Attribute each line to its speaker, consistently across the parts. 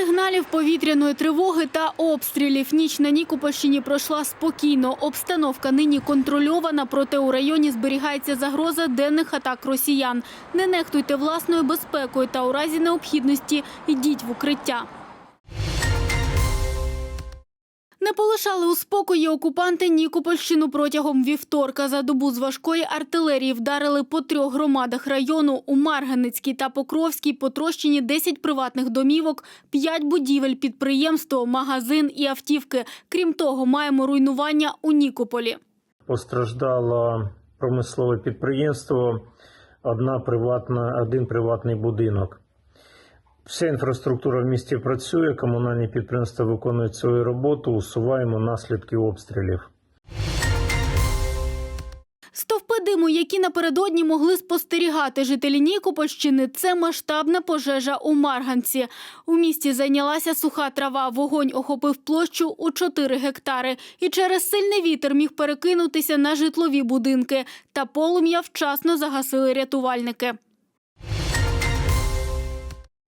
Speaker 1: сигналів повітряної тривоги та обстрілів ніч на Нікопольщині пройшла спокійно. Обстановка нині контрольована, проте у районі зберігається загроза денних атак росіян. Не нехтуйте власною безпекою та у разі необхідності йдіть в укриття. Не полишали у спокої окупанти Нікопольщину протягом вівторка. За добу з важкої артилерії вдарили по трьох громадах району. У Марганецькій та Покровській потрощені 10 приватних домівок, 5 будівель, підприємство, магазин і автівки. Крім того, маємо руйнування у Нікополі.
Speaker 2: Постраждало промислове підприємство, одна приватна, один приватний будинок. Вся інфраструктура в місті працює, комунальні підприємства виконують свою роботу, усуваємо наслідки обстрілів.
Speaker 1: Стовпи диму, які напередодні могли спостерігати жителі Нікопольщини, це масштабна пожежа у Марганці. У місті зайнялася суха трава. Вогонь охопив площу у 4 гектари і через сильний вітер міг перекинутися на житлові будинки. Та полум'я вчасно загасили рятувальники.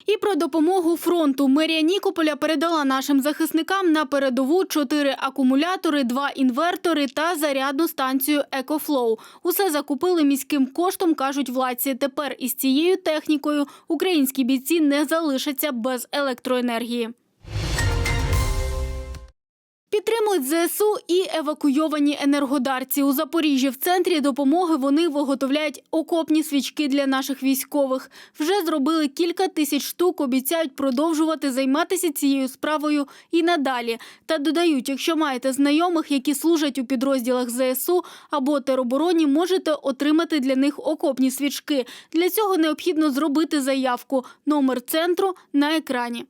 Speaker 1: І про допомогу фронту мерія Нікополя передала нашим захисникам на передову чотири акумулятори, два інвертори та зарядну станцію «Екофлоу». Усе закупили міським коштом, кажуть владці. Тепер із цією технікою українські бійці не залишаться без електроенергії. Підтримують ЗСУ і евакуйовані енергодарці. У Запоріжжі в центрі допомоги вони виготовляють окопні свічки для наших військових. Вже зробили кілька тисяч штук, обіцяють продовжувати займатися цією справою і надалі. Та додають, якщо маєте знайомих, які служать у підрозділах ЗСУ або теробороні, можете отримати для них окопні свічки. Для цього необхідно зробити заявку. Номер центру на екрані.